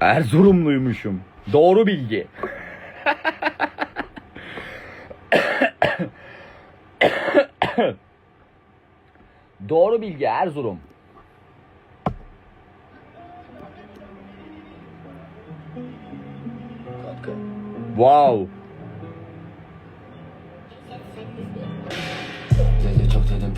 Erzurumluymuşum. Doğru bilgi. Doğru bilgi Erzurum. Wow.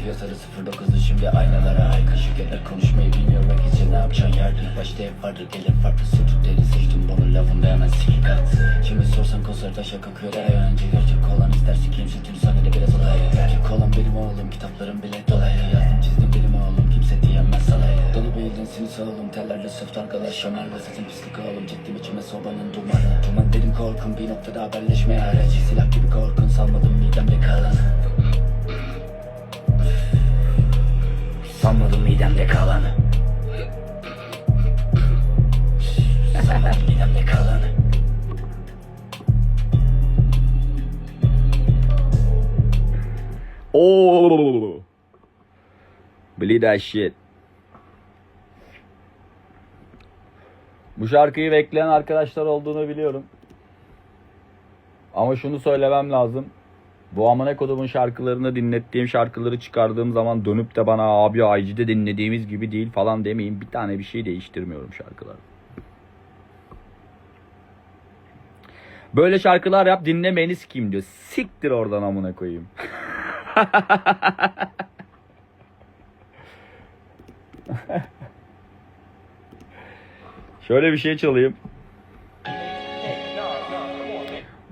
Dedim piyasada 09'du şimdi aynalara ay kaşık eder konuşmayı bilmiyor herkese ne yapacaksın yardır başta hep vardır gelir farklı sütükleri seçtim bunu lafında hemen sikik at Kimi sorsan konser taşa kakıyor her önce gerçek olan ister sikeyim sütünü sahnede biraz olay Gerçek olan benim oğlum kitaplarım bile dolaylı yazdım çizdim benim oğlum kimse diyemez salaylı Dolu bildin seni sağolum tellerle söft arkadaş şamarla sesin pislik oğlum çektim içime sobanın dumanı. Duman dedim korkun bir noktada haberleşmeye aracı silah gibi korkun salmadım midemde kalanı Sanmadım midemde kalanı Sanmadım midemde kalanı Oo. Believe that shit. Bu şarkıyı bekleyen arkadaşlar olduğunu biliyorum. Ama şunu söylemem lazım. Bu amına kodumun şarkılarını dinlettiğim şarkıları çıkardığım zaman dönüp de bana abi IG'de dinlediğimiz gibi değil falan demeyin. Bir tane bir şey değiştirmiyorum şarkılar. Böyle şarkılar yap dinlemeyiniz kim diyor. Siktir oradan amına koyayım. Şöyle bir şey çalayım.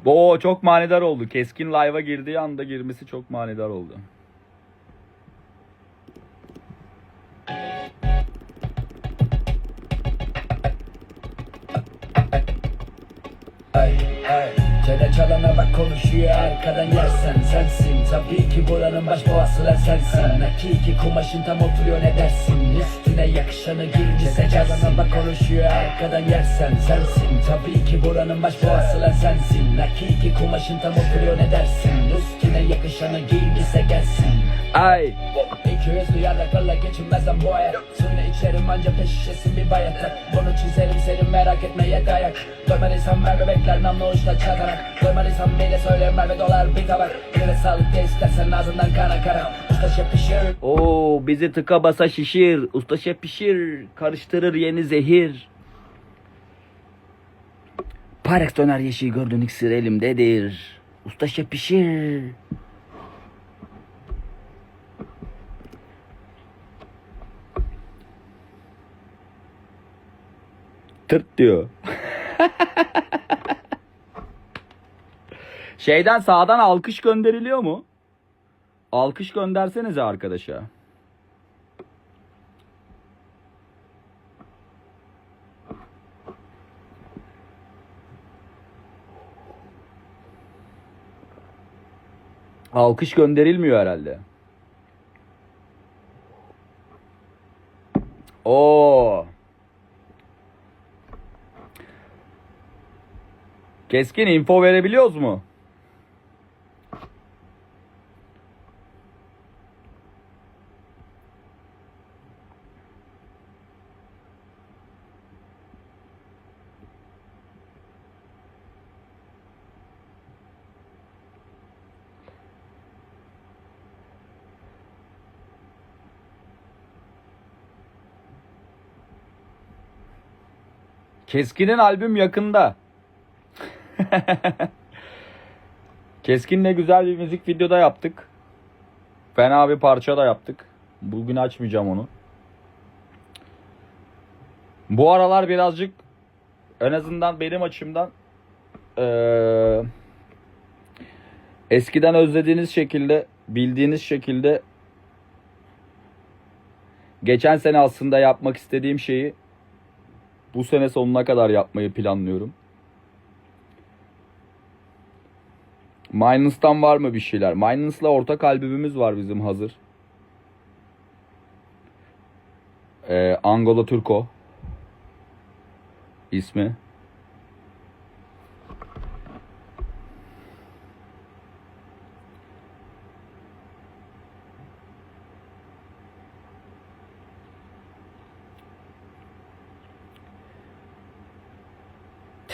Bu çok manidar oldu. Keskin live'a girdiği anda girmesi çok manidar oldu. Çene çalana bak konuşuyor arkadan yersen sensin. Tabii ki buranın baş boğasılar sensin. Hakiki kumaşın tam oturuyor ne dersin? Üstüne yakışanı giyince seçalana bak konuşuyor arkadan yersen sensin. Tabii ki buranın baş boğasılar sensin Hakiki kumaşın tam oturuyor ne dersin? Üstüne yakışanı giyince gelsin. Ay. İki yüzlü yaralarla geçinmezden bu hayat. Suyunu içerim anca peş şişesin bir bayata Bunu çizerim senin merak etmeye dayak. Doymadıysan merve bekler namlu uçta çatarak Doymadıysan bile söyle merve dolar bir tabak. Yine sağlık diye istersen ağzından kana kara. Usta şef pişir. Oo bizi tıka basa şişir. Usta şef pişir. Karıştırır yeni zehir. Parex döner yeşil gördüğün iksir elimdedir. Usta şef pişir. Tırt diyor. Şeyden sağdan alkış gönderiliyor mu? Alkış göndersenize arkadaşa. Alkış gönderilmiyor herhalde. Oo. Keskin info verebiliyoruz mu? Keskin'in albüm yakında. Keskin'le güzel bir müzik videoda yaptık. Fena bir parça da yaptık. Bugün açmayacağım onu. Bu aralar birazcık en azından benim açımdan eee, eskiden özlediğiniz şekilde, bildiğiniz şekilde geçen sene aslında yapmak istediğim şeyi bu sene sonuna kadar yapmayı planlıyorum. Minus'tan var mı bir şeyler? Minus'la ortak albümümüz var bizim hazır. Ee, Angola Turco ismi.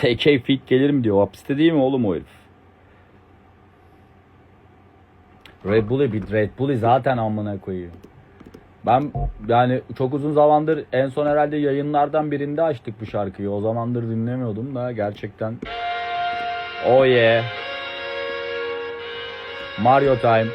TK fit gelir mi diyor. Hapiste değil mi oğlum o herif? Red Bull'u bir Red Bull'u zaten amına koyuyor. Ben yani çok uzun zamandır en son herhalde yayınlardan birinde açtık bu şarkıyı. O zamandır dinlemiyordum da gerçekten. Oh yeah. Mario Time.